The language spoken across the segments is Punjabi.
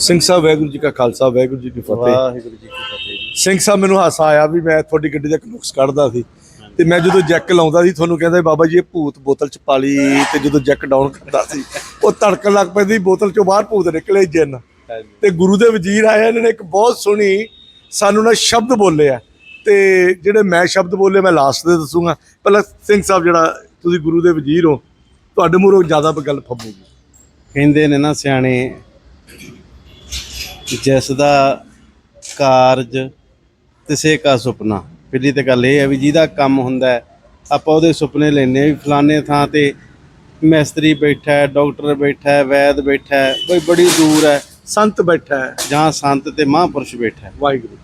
ਸਿੰਘ ਸਾਹਿਬ ਵਾਹਿਗੁਰੂ ਜੀ ਕਾ ਖਾਲਸਾ ਵਾਹਿਗੁਰੂ ਜੀ ਕੀ ਫਤਿਹ। ਵਾਹਿਗੁਰੂ ਜੀ ਕੀ ਫਤਿਹ ਸਿੰਘ ਸਾਹਿਬ ਮੈਨੂੰ ਹਾਸਾ ਆਇਆ ਵੀ ਮੈਂ ਤੁਹਾਡੀ ਗੱਡੀ ਦਾ ਇੱਕ ਨੁਕਸ ਕੱਢਦਾ ਸੀ ਤੇ ਮੈਂ ਜਦੋਂ ਜੈਕ ਲਾਉਂਦਾ ਸੀ ਤੁਹਾਨੂੰ ਕਹਿੰਦਾ ਬਾਬਾ ਜੀ ਇਹ ਭੂਤ ਬੋਤਲ ਚ ਪਾ ਲਈ ਤੇ ਜਦੋਂ ਜੈਕ ਡਾਊਨ ਕਰਦਾ ਸੀ ਉਹ ਧੜਕਣ ਲੱਗ ਪੈਂਦੀ ਬੋਤਲ ਚੋਂ ਬਾਹਰ ਭੂਤ ਨਿਕਲੇ ਜਿੰਨ। ਤੇ ਗੁਰੂ ਦੇ ਵਜ਼ੀਰ ਆਏ ਇਹਨਾਂ ਨੇ ਇੱਕ ਬਹੁਤ ਸੋਹਣੀ ਸਾਨੂੰ ਨਾ ਸ਼ਬਦ ਬੋਲੇ ਆ ਤੇ ਜਿਹੜੇ ਮੈਂ ਸ਼ਬਦ ਬੋਲੇ ਮੈਂ ਲਾਸਟ ਦੇ ਦੱਸੂਗਾ। ਪਹਿਲਾਂ ਸਿੰਘ ਸਾਹਿਬ ਜਿਹੜਾ ਤੁਸੀਂ ਗੁਰੂ ਦੇ ਵਜ਼ੀਰ ਹੋ ਤੁਹਾਡੇ ਮੂਹਰੋਂ ਜ਼ਿਆਦਾ ਗੱਲ ਫੱਬੂਗੀ ਕਹਿੰਦੇ ਨੇ ਨਾ ਸਿਆਣੇ ਜਿਸ ਦਾ ਕਾਰਜ ਤਿਸੇ ਕਾ ਸੁਪਨਾ। ਪਹਿਲੀ ਤੇ ਗੱਲ ਇਹ ਹੈ ਵੀ ਜਿਹਦਾ ਕੰਮ ਹੁੰਦਾ ਹੈ, ਆਪਾਂ ਉਹਦੇ ਸੁਪਨੇ ਲੈਨੇ ਵੀ ਫਲਾਣੇ ਥਾਂ ਤੇ ਮਿਸਤਰੀ ਬੈਠਾ ਹੈ ਡਾਕਟਰ ਬੈਠਾ ਹੈ ਵੈਦ ਬੈਠਾ ਹੈ ਕੋਈ ਬੜੀ ਦੂਰ ਹੈ ਸੰਤ ਬੈਠਾ ਹੈ। ਜਾਂ ਸੰਤ ਤੇ ਮਹਾਂਪੁਰਸ਼ ਬੈਠਾ ਹੈ। ਵਾਹਿਗੁਰੂ।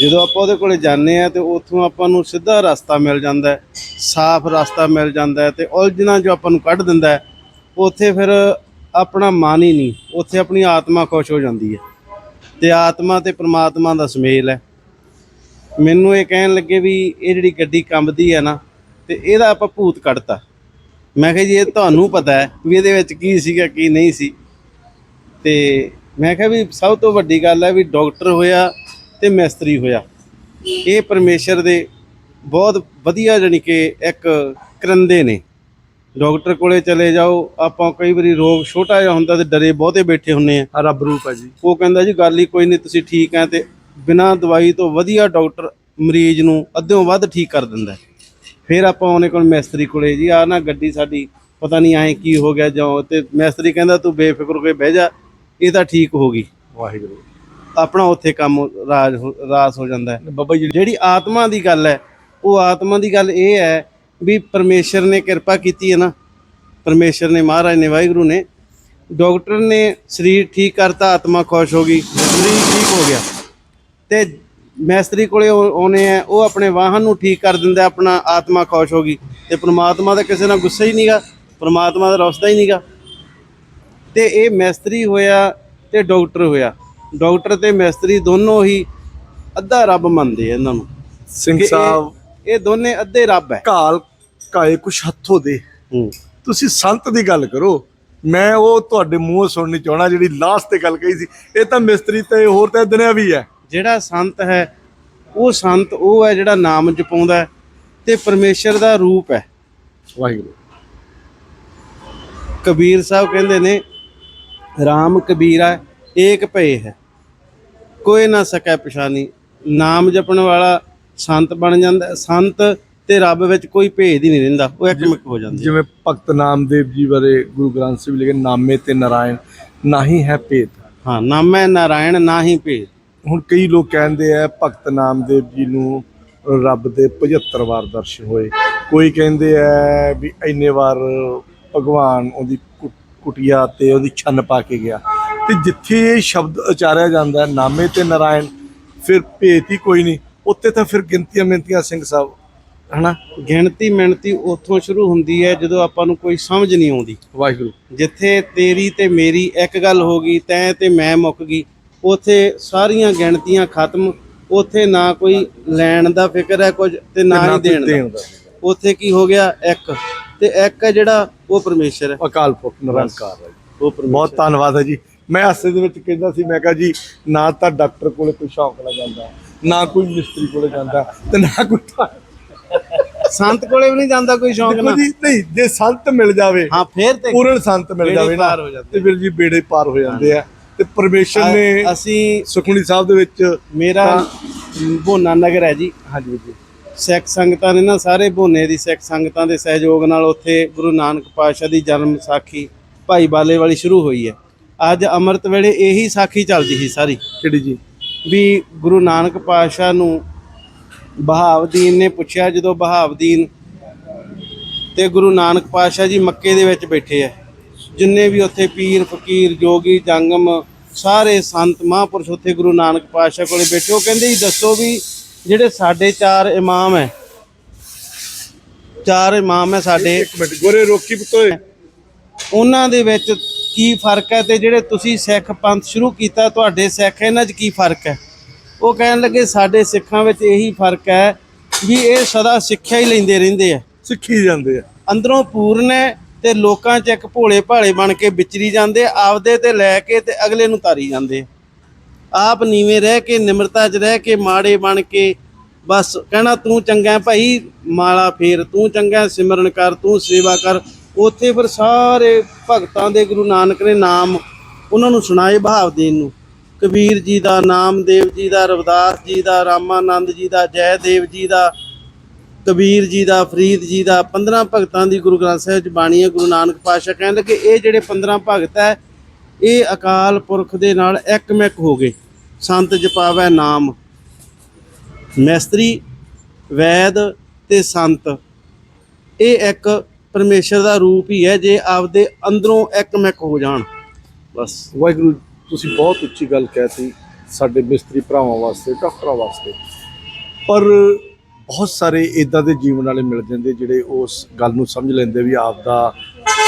ਜਦੋਂ ਆਪਾਂ ਉਹਦੇ ਕੋਲੇ ਜਾਂਦੇ ਆ ਤੇ ਉੱਥੋਂ ਆਪਾਂ ਨੂੰ ਸਿੱਧਾ ਰਸਤਾ ਮਿਲ ਜਾਂਦਾ ਹੈ ਸਾਫ਼ ਰਸਤਾ ਮਿਲ ਜਾਂਦਾ ਹੈ ਤੇ ਉਲਝਣਾਂ ਜੋ ਆਪਾਂ ਨੂੰ ਕੱਢ ਦਿੰਦਾ ਹੈ ਉੱਥੇ ਫਿਰ ਆਪਣਾ ਮਨ ਹੀ ਨਹੀਂ ਉੱਥੇ ਆਪਣੀ ਆਤਮਾ ਖੁਸ਼ ਹੋ ਜਾਂਦੀ ਹੈ। ਤੇ ਆਤਮਾ ਤੇ ਪ੍ਰਮਾਤਮਾ ਦਾ ਸੁਮੇਲ ਹੈ। ਮੈਨੂੰ ਇਹ ਕਹਿਣ ਲੱਗੇ ਵੀ ਇਹ ਜਿਹੜੀ ਗੱਡੀ ਕੰਬਦੀ ਹੈ ਨਾ, ਤੇ ਇਹਦਾ ਆਪਾਂ ਭੂਤ ਕੱਢਤਾ। ਮੈਂ ਕਿਹਾ ਜੀ, ਇਹ ਤੁਹਾਨੂੰ ਪਤਾ ਹੈ ਵੀ ਇਹਦੇ ਵਿੱਚ ਕੀ ਸੀਗਾ, ਕੀ ਨਹੀਂ ਸੀ। ਤੇ ਮੈਂ ਕਿਹਾ ਵੀ ਸਭ ਤੋਂ ਵੱਡੀ ਗੱਲ ਹੈ ਵੀ ਡਾਕਟਰ ਹੋਇਆ ਤੇ ਮਿਸਤਰੀ ਹੋਇਆ। ਇਹ ਪਰਮੇਸ਼ਰ ਦੇ ਬਹੁਤ ਵਧੀਆ ਜਾਣੀ ਕਿ ਇੱਕ ਕਰੰਦੇ ਨੇ। ਡਾਕਟਰ ਕੋਲੇ ਚਲੇ ਜਾਓ ਆਪਾਂ ਕਈ ਵਾਰੀ ਰੋਗ ਛੋਟਾ ਜਿਹਾ ਹੁੰਦਾ ਤੇ ਡਰੇ ਬਹੁਤੇ ਬੈਠੇ ਹੁੰਨੇ ਆ। ਰੱਬ ਰੂਪ ਹੈ ਜੀ। ਉਹ ਕਹਿੰਦਾ ਜੀ ਗੱਲ ਹੀ ਕੋਈ ਨਹੀਂ ਤੁਸੀਂ ਠੀਕ ਆ ਤੇ ਬਿਨਾਂ ਦਵਾਈ ਤੋਂ ਵਧੀਆ ਡਾਕਟਰ ਮਰੀਜ਼ ਨੂੰ ਅੱਧਿਓਂ ਵੱਧ ਠੀਕ ਕਰ ਦਿੰਦਾ। ਫਿਰ ਆਪਾਂ ਉਹਨੇ ਕੋਲ ਮਿਸਤਰੀ ਕੋਲੇ ਜੀ ਆ ਨਾ ਗੱਡੀ ਸਾਡੀ ਪਤਾ ਨਹੀਂ ਐ ਕੀ ਹੋ ਗਿਆ ਜਾਂ ਤੇ ਮਿਸਤਰੀ ਕਹਿੰਦਾ ਤੂੰ ਬੇਫਿਕਰ ਹੋ ਕੇ ਬਹਿ ਜਾ ਇਹ ਤਾਂ ਠੀਕ ਹੋ ਗਈ। ਵਾਹਿਗੁਰੂ। ਆਪਣਾ ਉੱਥੇ ਕੰਮ ਰਾਜ ਰਾਸ ਹੋ ਜਾਂਦਾ ਹੈ। ਬਾਬਾ ਜੀ ਜਿਹੜੀ ਆਤਮਾ ਦੀ ਗੱਲ ਹੈ ਉਹ ਆਤਮਾ ਦੀ ਗੱਲ ਇਹ ਹੈ ਵੀ ਪਰਮੇਸ਼ਰ ਨੇ ਕਿਰਪਾ ਕੀਤੀ ਹੈ ਨਾ। ਪਰਮੇਸ਼ਰ ਨੇ ਮਹਾਰਾਜ ਨੇ ਵਾਹਿਗੁਰੂ ਨੇ। ਡਾਕਟਰ ਨੇ ਸਰੀਰ ਠੀਕ ਕਰਤਾ ਆਤਮਾ ਖੁਸ਼ ਹੋ ਗਈ ਸਰੀਰ ਠੀਕ ਹੋ ਗਿਆ। ਤੇ ਮੈਸਤਰੀ ਕੋਲੇ ਆਉਣੇ ਆ ਉਹ ਆਪਣੇ ਵਾਹਨ ਨੂੰ ਠੀਕ ਕਰ ਦਿੰਦਾ ਆਪਣਾ ਆਤਮਾ ਖੁਸ਼ ਹੋ ਗਈ। ਤੇ ਪ੍ਰਮਾਤਮਾ ਦਾ ਕਿਸੇ ਨਾਲ ਗੁੱਸਾ ਹੀ ਨਹੀਂਗਾ ਪ੍ਰਮਾਤਮਾ ਦਾ ਰਸਤਾ ਹੀ ਨਹੀਂਗਾ ਤੇ ਇਹ ਮੈਸਤਰੀ ਹੋਇਆ ਤੇ ਡਾਕਟਰ ਹੋਇਆ। ਡਾਕਟਰ ਤੇ ਮੈਸਤਰੀ ਦੋਨੋਂ ਹੀ ਅੱਧਾ ਰੱਬ ਮੰਨਦੇ ਆ ਇਹਨਾਂ ਨੂੰ। ਸਿੰਘ ਸਾਹਿਬ। ਇਹ ਦੋਨੇ ਅੱਧੇ ਰੱਬ ਹੈ। ਕਾਲ ਕਾਏ ਕੁਛ ਹੱਥੋਂ ਦੇ। ਤੁਸੀਂ ਸੰਤ ਦੀ ਗੱਲ ਕਰੋ। ਮੈਂ ਉਹ ਤੁਹਾਡੇ ਮੂੰਹੋਂ ਸੁਣਨੀ ਚਾਹਣਾ ਜਿਹੜੀ ਲਾਸਟ ਤੇ ਗੱਲ ਕਹੀ ਸੀ। ਇਹ ਤਾਂ ਮਿਸਤਰੀ ਤੇ ਹੋਰ ਤਾਂ ਦੁਨੀਆ ਵੀ ਹੈ। ਜਿਹੜਾ ਸੰਤ ਹੈ ਉਹ ਸੰਤ ਉਹ ਹੈ ਜਿਹੜਾ ਨਾਮ ਜਪਾਉਂਦਾ ਤੇ ਪਰਮੇਸ਼ਰ ਦਾ ਰੂਪ ਹੈ। ਵਾਹਿਗੁਰੂ। ਕਬੀਰ ਸਾਹਿਬ ਕਹਿੰਦੇ ਨੇ RAM ਕਬੀਰਾ ਏਕ ਭਏ ਹੈ। ਕੋਈ ਨਾ ਸਕੈ ਪਛਾਨੀ। ਨਾਮ ਜਪਣ ਵਾਲਾ ਸੰਤ ਬਣ ਜਾਂਦਾ। ਸੰਤ ਤੇ ਰੱਬ ਵਿੱਚ ਕੋਈ ਭੇਦ ਹੀ ਨਹੀਂ ਰਹਿੰਦਾ ਉਹ ਇੱਕਮਿਕ ਹੋ ਜਾਂਦੇ ਜਿਵੇਂ ਭਗਤ ਨਾਮਦੇਵ ਜੀ ਬਾਰੇ ਗੁਰੂ ਗ੍ਰੰਥ ਸਾਹਿਬ ਲਿਖੇ ਨਾਮੇ ਤੇ ਨਾਰਾਇਣ ਨਹੀਂ ਹੈ ਭੇਦ। ਹਾਂ ਨਾਮੈ ਨਾਰਾਇਣ ਨਾ ਹੀ ਭੇਦ। ਹੁਣ ਕਈ ਲੋਕ ਕਹਿੰਦੇ ਆ ਭਗਤ ਨਾਮਦੇਵ ਜੀ ਨੂੰ ਰੱਬ ਦੇ 75 ਵਾਰ ਦਰਸ਼ਨ ਹੋਏ। ਕੋਈ ਕਹਿੰਦੇ ਆ ਵੀ ਇੰਨੇ ਵਾਰ ਭਗਵਾਨ ਉਹਦੀ ਕੁਟੀਆ ਤੇ ਉਹਦੀ ਛੰਨ ਪਾ ਕੇ ਗਿਆ। ਤੇ ਜਿੱਥੇ ਇਹ ਸ਼ਬਦ ਉਚਾਰਿਆ ਜਾਂਦਾ ਹੈ, ਨਾਮੇ ਤੇ ਨਾਰਾਇਣ ਫਿਰ ਭੇਤ ਹੀ ਕੋਈ ਨਹੀਂ। ਉੱਤੇ ਤਾਂ ਫਿਰ ਗਿਣਤੀਆਂ ਮਿੰਤੀਆਂ ਸਿੰਘ ਸਾਹਿਬ ਹਨਾ? ਗਿਣਤੀ ਮਿਣਤੀ ਉੱਥੋਂ ਸ਼ੁਰੂ ਹੁੰਦੀ ਹੈ ਜਦੋਂ ਆਪਾਂ ਨੂੰ ਕੋਈ ਸਮਝ ਨਹੀਂ ਆਉਂਦੀ। ਵਾਹਿਗੁਰੂ। ਜਿੱਥੇ ਤੇਰੀ ਤੇ ਮੇਰੀ ਇੱਕ ਗੱਲ ਹੋ ਗਈ ਤੈਂ ਤੇ ਮੈਂ ਮੁੱਕ ਗਈ ਉਥੇ ਸਾਰੀਆਂ ਗਿਣਤੀਆਂ ਖਤਮ ਉਥੇ ਨਾ ਕੋਈ ਲੈਣ ਦਾ ਫਿਕਰ ਹੈ ਕੁਝ ਤੇ ਨਾ ਹੀ ਦੇਣ ਦਾ। ਉਥੇ ਕੀ ਹੋ ਗਿਆ? ਇੱਕ। ਤੇ ਇੱਕ ਹੈ ਜਿਹੜਾ ਉਹ ਪਰਮੇਸ਼ਰ ਹੈ। ਅਕਾਲ ਪੁਰਖ ਨਿਰੰਕਾਰ ਹੈ। ਉਹ ਪਰਮੇਸ਼ਰ ਬਹੁਤ ਧੰਨਵਾਦ ਹੈ ਜੀ। ਮੈਂ ਹਾਸੇ ਦੇ ਵਿੱਚ ਕਹਿੰਦਾ ਸੀ ਮੈਂ ਕਿਹਾ ਜੀ ਨਾ ਤਾਂ ਡਾਕਟਰ ਕੋਲੇ ਕੋਈ ਸ਼ੌਂਕ ਨਾਲ ਜਾਂਦਾ ਨਾ ਕੋਈ ਮਿਸਤਰੀ ਕੋਲੇ ਜਾਂਦਾ ਤੇ ਨਾ ਕੋਈ ਸੰਤ ਕੋਲੇ ਵੀ ਨਹੀਂ ਜਾਂਦਾ ਕੋਈ ਸ਼ੌਂਕ ਨਾਲ ਜੀ ਨਹੀਂ ਜੇ ਸੰਤ ਮਿਲ ਜਾਵੇ ਹਾਂ ਫੇਰ ਤੇ ਪੂਰਨ ਸੰਤ ਮਿਲ ਜਾਵੇ ਨਾ। ਤੇ ਫਿਰ ਜੀ ਬੇੜੇ ਪਾਰ ਹੋ ਜਾਂਦੇ ਆ। ਤੇ ਪਰਮੇਸ਼ਰ ਨੇ ਅਸੀਂ ਸੁਖਮਨੀ ਸਾਹਿਬ ਦੇ ਵਿੱਚ ਮੇਰਾ ਭੋਨਾ ਨਗਰ ਹੈ ਜੀ। ਹਾਂਜੀ ਜੀ। ਸਿੱਖ ਸੰਗਤਾਂ ਨੇ ਨਾ ਸਾਰੇ ਭੋਨੇ ਦੀ ਸਿੱਖ ਸੰਗਤਾਂ ਦੇ ਸਹਿਯੋਗ ਨਾਲ ਉੱਥੇ ਗੁਰੂ ਨਾਨਕ ਪਾਤਸ਼ਾਹ ਦੀ ਜਨਮ ਸਾਖੀ ਭਾਈ ਬਾਲੇ ਵਾਲੀ ਸ਼ੁਰੂ ਹੋਈ ਹੈ। ਅੱਜ ਅੰਮ੍ਰਿਤ ਵੇਲੇ ਇਹੀ ਸਾਖੀ ਚੱਲਦੀ ਸੀ ਸਾਰੀ। ਕਿਹੜੀ ਜੀ? ਵੀ ਗੁਰੂ ਨਾਨਕ ਪਾਤਸ਼ਾਹ ਨੂੰ ਬਹਾਵਦੀਨ ਨੇ ਪੁੱਛਿਆ ਜਦੋਂ ਬਹਾਵਦੀਨ ਤੇ ਗੁਰੂ ਨਾਨਕ ਪਾਤਸ਼ਾਹ ਜੀ ਮੱਕੇ ਦੇ ਵਿੱਚ ਬੈਠੇ ਆ। ਜਿੰਨੇ ਵੀ ਉੱਥੇ ਪੀਰ ਫਕੀਰ ਜੋਗੀ ਜੰਗਮ ਸਾਰੇ ਸੰਤ ਮਹਾਂਪੁਰਸ਼ ਉੱਥੇ ਗੁਰੂ ਨਾਨਕ ਪਾਤਸ਼ਾਹ ਕੋਲੇ ਬੈਠੇ। ਉਹ ਕਹਿੰਦੇ ਜੀ ਦੱਸੋ ਵੀ ਜਿਹੜੇ ਸਾਡੇ ਚਾਰ ਇਮਾਮ ਹੈ ਚਾਰ ਇਮਾਮ ਹੈ ਸਾਡੇ ਇੱਕ ਮਿੰਟ ਗੋਰੇ ਰੋਕੀ ਪੁੱਤੋਏ ਉਹਨਾਂ ਦੇ ਵਿੱਚ ਕੀ ਫ਼ਰਕ ਹੈ ਤੇ ਜਿਹੜੇ ਤੁਸੀਂ ਸਿੱਖ ਪੰਥ ਸ਼ੁਰੂ ਕੀਤਾ ਤੁਹਾਡੇ ਸਿੱਖ ਇਹਨਾਂ 'ਚ ਕੀ ਫ਼ਰਕ ਹੈ? ਉਹ ਕਹਿਣ ਲੱਗੇ ਸਾਡੇ ਸਿੱਖਾਂ ਵਿੱਚ ਇਹੀ ਫ਼ਰਕ ਹੈ ਵੀ ਇਹ ਸਦਾ ਸਿੱਖਿਆ ਹੀ ਲੈਂਦੇ ਰਹਿੰਦੇ ਆ। ਸਿੱਖੀ ਜਾਂਦੇ ਆ। ਅੰਦਰੋਂ ਪੂਰਨ ਹੈ ਤੇ ਲੋਕਾਂ 'ਚ ਇੱਕ ਭੋਲੇ ਭਾਲੇ ਬਣ ਕੇ ਵਿਚਰੀ ਜਾਂਦੇ ਆਪਦੇ ਤੇ ਲੈ ਕੇ ਤੇ ਅਗਲੇ ਨੂੰ ਤਾਰੀ ਜਾਂਦੇ। ਆਪ ਨੀਵੇਂ ਰਹਿ ਕੇ ਨਿਮਰਤਾ 'ਚ ਰਹਿ ਕੇ ਮਾੜੇ ਬਣ ਕੇ ਬਸ ਕਹਿਣਾ ਤੂੰ ਚੰਗਾ ਭਾਈ ਮਾਲਾ ਫੇਰ ਤੂੰ ਚੰਗਾ ਸਿਮਰਨ ਕਰ ਤੂੰ ਸੇਵਾ ਕਰ। ਉੱਥੇ ਫਿਰ ਸਾਰੇ ਭਗਤਾਂ ਦੇ ਗੁਰੂ ਨਾਨਕ ਨੇ ਨਾਮ ਉਹਨਾਂ ਨੂੰ ਸੁਣਾਏ ਭਾਵ ਦੇਣ ਨੂੰ। ਕਬੀਰ ਜੀ ਦਾ, ਨਾਮਦੇਵ ਜੀ ਦਾ, ਰਵਿਦਾਸ ਜੀ ਦਾ, ਰਾਮਾਨੰਦ ਜੀ ਦਾ, ਜੈਦੇਵ ਜੀ ਦਾ, ਕਬੀਰ ਜੀ ਦਾ, ਫਰੀਦ ਜੀ ਦਾ 15 ਭਗਤਾਂ ਦੀ ਗੁਰੂ ਗ੍ਰੰਥ ਸਾਹਿਬ ਚ ਬਾਣੀ ਹੈ ਗੁਰੂ ਨਾਨਕ ਪਾਤਸ਼ਾਹ ਕਹਿੰਦੇ ਕਿ ਇਹ ਜਿਹੜੇ 15 ਭਗਤ ਹੈ, ਇਹ ਅਕਾਲ ਪੁਰਖ ਦੇ ਨਾਲ ਇੱਕ ਇੱਕਮਿਕ ਹੋ ਗਏ। ਸੰਤ ਜਪਾਵੈ ਨਾਮ। ਮੈਸਤਰੀ, ਵੈਦ ਤੇ ਸੰਤ। ਇਹ ਇੱਕ ਪਰਮੇਸ਼ਰ ਦਾ ਰੂਪ ਹੀ ਹੈ, ਜੇ ਆਪਦੇ ਅੰਦਰੋਂ ਇੱਕਮਿਕ ਹੋ ਜਾਣ। ਬਸ। ਵਾਹਿਗੁਰੂ ਤੁਸੀਂ ਬਹੁਤ ਉੱਚੀ ਗੱਲ ਕਹਿਤੀ ਸਾਡੇ ਮਿਸਤਰੀ ਭਰਾਵਾਂ ਵਾਸਤੇ, ਡਾਕਟਰਾਂ ਵਾਸਤੇ। ਪਰ ਬਹੁਤ ਸਾਰੇ ਇਦਾਂ ਦੇ ਜੀਵਨ ਵਾਲੇ ਮਿਲ ਜਾਂਦੇ ਜਿਹੜੇ ਉਸ ਗੱਲ ਨੂੰ ਸਮਝ ਲੈਂਦੇ ਵੀ ਆਪ ਦਾ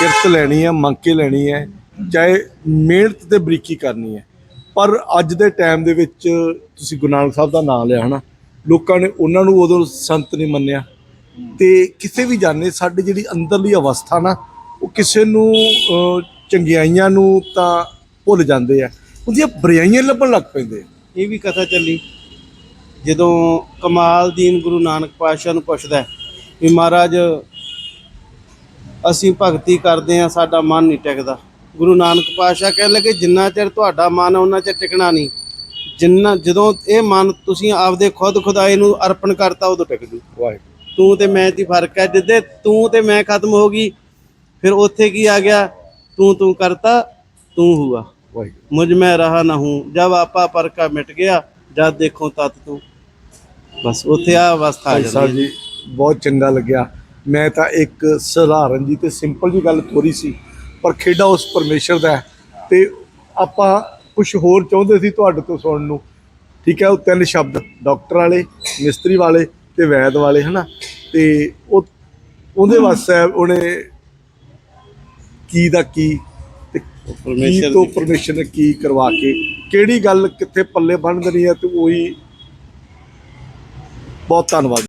ਕਿਰਤ ਲੈਣੀ ਹੈ, ਮੰਗ ਕੇ ਲੈਣੀ ਹੈ, ਚਾਹੇ ਮਿਹਨਤ ਤੇ ਬਰੀਕੀ ਕਰਨੀ ਹੈ। ਪਰ ਅੱਜ ਦੇ ਟਾਈਮ ਦੇ ਵਿੱਚ ਤੁਸੀਂ ਗੁਰੂ ਨਾਨਕ ਸਾਹਿਬ ਦਾ ਨਾਮ ਲਿਆ, ਹਨਾ? ਲੋਕਾਂ ਨੇ ਉਹਨਾਂ ਨੂੰ ਉਦੋਂ ਸੰਤ ਨਹੀਂ ਮੰਨਿਆ। ਤੇ ਕਿਸੇ ਵੀ ਜਾਣੇ ਸਾਡੀ ਜਿਹੜੀ ਅੰਦਰਲੀ ਅਵਸਥਾ ਨਾ, ਉਹ ਕਿਸੇ ਨੂੰ ਚੰਗਿਆਈਆਂ ਨੂੰ ਤਾਂ ਭੁੱਲ ਜਾਂਦੇ ਆ। ਉਹਦੀਆਂ ਬੁਰਾਈਆਂ ਲੱਭਣ ਲੱਗ ਪੈਂਦੇ ਇਹ ਵੀ ਕਥਾ ਚੱਲੀ। ਜਦੋਂ ਕਮਾਲਦੀਨ ਗੁਰੂ ਨਾਨਕ ਪਾਤਸ਼ਾਹ ਨੂੰ ਪੁੱਛਦਾ ਵੀ ਮਹਾਰਾਜ ਅਸੀਂ ਭਗਤੀ ਕਰਦੇ ਆ ਸਾਡਾ ਮਨ ਨਹੀਂ ਟਿਕਦਾ। ਗੁਰੂ ਨਾਨਕ ਪਾਤਸ਼ਾਹ ਕਹਿਣ ਲੱਗੇ ਜਿੰਨਾ ਚਿਰ ਤੁਹਾਡਾ ਮਨ ਉਹਨਾਂ ਚਿਰ ਟਿਕਣਾ ਨਹੀਂ। ਜਿੰਨਾ ਜਦੋਂ ਇਹ ਮਨ ਤੁਸੀਂ ਆਪਦੇ ਖੁਦ ਖੁਦਾਏ ਨੂੰ ਅਰਪਣ ਕਰਤਾ ਉਦੋਂ ਟਿਕ ਜੂ। ਵਾਹਿਗੁਰੂ। ਤੂੰ ਤੇ ਮੈਂ ਦੀ ਫ਼ਰਕ ਹੈ ਜਿੱਦੇ ਤੂੰ ਤੇ ਮੈਂ ਖਤਮ ਹੋ ਗਈ ਫਿਰ ਉੱਥੇ ਕੀ ਆ ਗਿਆ? ਤੂੰ ਤੂੰ ਕਰਤਾ ਤੂੰ ਹੁਆ। ਮੈਂ ਰਹਾ ਨਾ ਹੂੰ ਜਬ ਆਪਾ ਪਰ ਕਾ ਮਿਟ ਗਿਆ ਜਦ ਦੇਖੋ ਤਤ ਤੂੰ। ਬਸ ਉੱਥੇ ਆ ਅਵਸਥਾ ਆ ਭਾਈ ਸਾਹਿਬ ਜਾਂਦੀ ਹੈ ਜੀ। ਬਹੁਤ ਚੰਗਾ ਲੱਗਿਆ। ਮੈਂ ਤਾਂ ਇੱਕ ਸਧਾਰਨ ਜੀ ਤੇ ਸਿੰਪਲ ਜੀ ਗੱਲ ਤੋਰੀ ਸੀ ਪਰ ਖੇਡਾ ਉਸ ਪਰਮੇਸ਼ਰ ਦਾ ਹੈ ਤੇ ਆਪਾਂ ਕੁਝ ਹੋਰ ਚਾਹੁੰਦੇ ਸੀ ਤੁਹਾਡੇ ਤੋਂ ਸੁਣਨ ਨੂੰ। ਠੀਕ ਹੈ ਉਹ ਤਿੰਨ ਸ਼ਬਦ ਡਾਕਟਰ ਵਾਲੇ ਮਿਸਤਰੀ ਵਾਲੇ ਤੇ ਵੈਦ ਵਾਲੇ ਹਨਾ? ਤੇ ਉਹ ਉਹਦੇ ਵਾਸਤੇ ਉਹਨੇ ਕੀ ਦਾ ਕੀ ਕੀ ਤੋਂ ਪਰਮੇਸ਼ਰ ਨੇ ਕੀ ਕਰਵਾ ਕੇ ਕਿਹੜੀ ਗੱਲ ਕਿੱਥੇ ਪੱਲੇ ਬੰਨ ਦੇਣੀ ਹੈ ਤੇ ਉਹੀ ਬਹੁਤ ਧੰਨਵਾਦ।